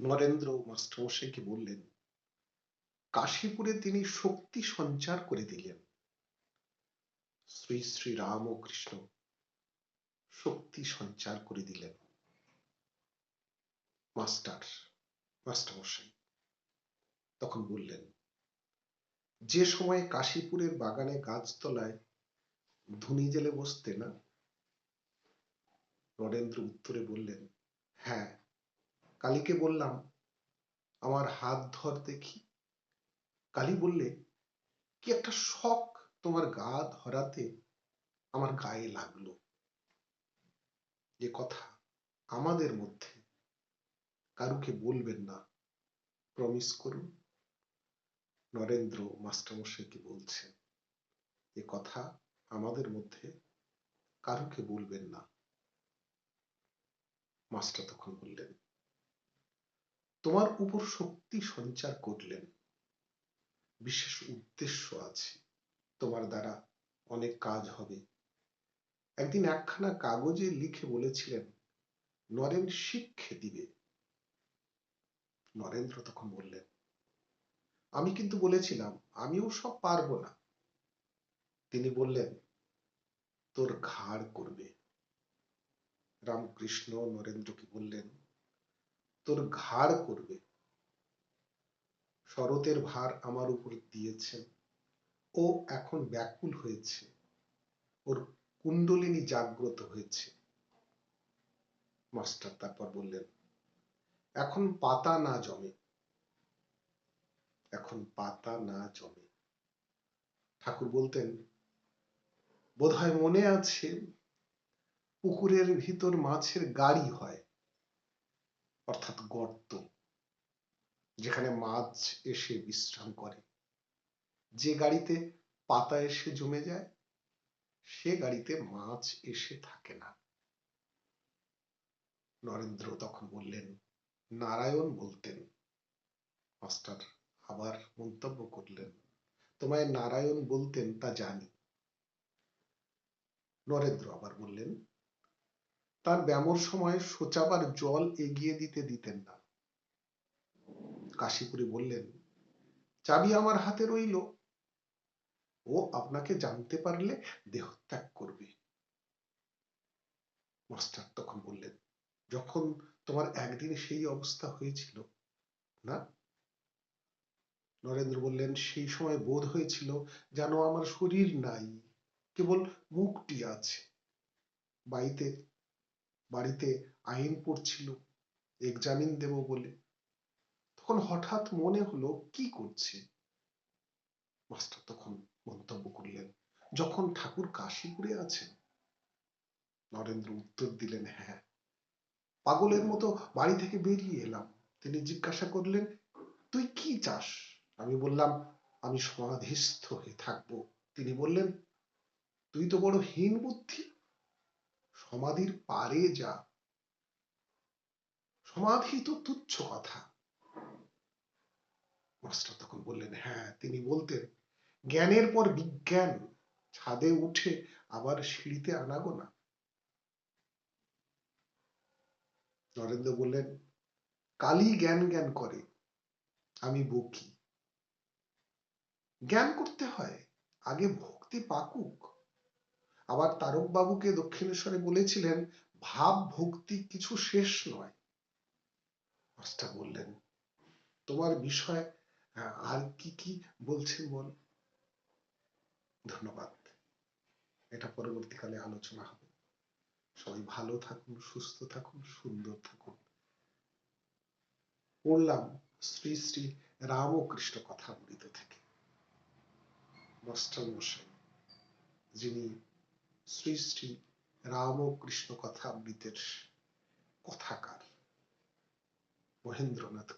নরেন্দ্র মাস্টারমশাইকে বললেন, কাশীপুরে তিনি শক্তি সঞ্চার করে দিলেন। শ্রী শ্রী রাম ও কৃষ্ণ শক্তি সঞ্চার করে দিলেন। মাস্টার, মাস্টারমশাই তখন বললেন, যে সময় কাশীপুরের বাগানে গাছতলায় ধুনি জেলে বসতে না? নরেন্দ্র উত্তরে বললেন হ্যাঁ কালীকে বললাম, আমার হাত ধর দেখি। কালী বললে, কি একটা শখ তোমার গা ধরাতে আমার গায়ে লাগল। যে কথা আমাদের মধ্যে কারুকে বলবেন না। প্রমিস করুন। নরেন্দ্র মাস্টারমশাইকে বলছে, এ কথা আমাদের মধ্যে কারুকে বলবেন না? মাস্টার তখন বললেন তোমার উপর শক্তি সঞ্চার করলেন। বিশেষ উদ্দেশ্য আছে। তোমার দ্বারা অনেক কাজ হবে। একদিন একখানা কাগজে লিখে বলেছিলেন, নরেন শিক্ষে দিবে। নরেন্দ্র তখন বললেন, আমি কিন্তু বলেছিলাম, আমিও সব পারব না। তিনি বললেন, তোর ঘাড় করবে। রামকৃষ্ণ নরেন্দ্রকে বললেন তোর ঘাড় করবে। শরতের ভার আমার উপর দিয়েছেন ও এখন ব্যাকুল হয়েছে। ওর কুণ্ডলিনী জাগ্রত হয়েছে। মাস্টার তারপর বললেন, এখন পাতা না জমে। এখন পাতা না জমে। ঠাকুর বলতেন, বোধহয় মনে আছে, পুকুরের ভিতর মাছের গাড়ি হয়। অর্থাৎ গর্ত, যেখানে মাছ এসে বিশ্রাম করে। যে গাড়িতে পাতা এসে জমে যায়, সে গাড়িতে মাছ এসে থাকে না। নরেন্দ্র তখন বললেন, নারায়ণ বলতেন। মাস্টার আবার মন্তব্য করলেন, তোমায় নারায়ণ বলতেন তা জানি। নরেন্দ্র আবার বললেন তার ব্যামোর সময় সোচাবার জল এগিয়ে দিতে দিতেন না। কাশীপুরে বললেন, চাবি আমার হাতে রইল। ও আপনাকে জানতে পারলে দেহত্যাগ করবে। মাস্টার তখন বললেন, যখন তোমার একদিন সেই অবস্থা হয়েছিল না? নরেন্দ্র বললেন, সেই সময় বোধ হয়েছিল যেন আমার শরীর নাই, কেবল মুখটি আছে। বাড়িতে বাড়িতে আইন পড়ছিল এক্সামিন দেব বলে। তখন হঠাৎ মনে হলো, কি করছি? মাস্টার তখন মন্তব্য করলেন, যখন ঠাকুর কাশীপুরে আছেন। নরেন্দ্র উত্তর দিলেন হ্যাঁ। পাগলের মতো বাড়ি থেকে বেরিয়ে এলাম। তিনি জিজ্ঞাসা করলেন, তুই কি চাস? আমি বললাম, আমি সমাধিস্থ হয়ে থাকব। তিনি বললেন, তুই তো বড় হীন বুদ্ধি। সমাধির পারে যা। সমাধি তো তুচ্ছ কথা। মাস্টার তখন বললেন হ্যাঁ তিনি বলতেন, জ্ঞানের পর বিজ্ঞান ছাদে উঠে আবার সিঁড়িতে আনাগো না। নরেন্দ্র বললেন কালি জ্ঞান জ্ঞান করে, আমি বকি। জ্ঞান করতে হয়, আগে ভক্তি পাকুক। আবার তারক বাবুকে দক্ষিণেশ্বরে বলেছিলেন, ভাব ভক্তি কিছু শেষ নয়। মাস্টার বললেন, তোমার বিষয় আর কি কি বলছেন বল? ধন্যবাদ। এটা পরবর্তীকালে আলোচনা হবে। সবাই ভালো থাকুন, সুস্থ থাকুন, সুন্দর থাকুন। পড়লাম শ্রী শ্রী রামকৃষ্ণ কথামৃত থেকে। মাস্টার মশাই যিনি শ্রী শ্রী রামকৃষ্ণ কথামৃতের কথাকার। মহেন্দ্রনাথ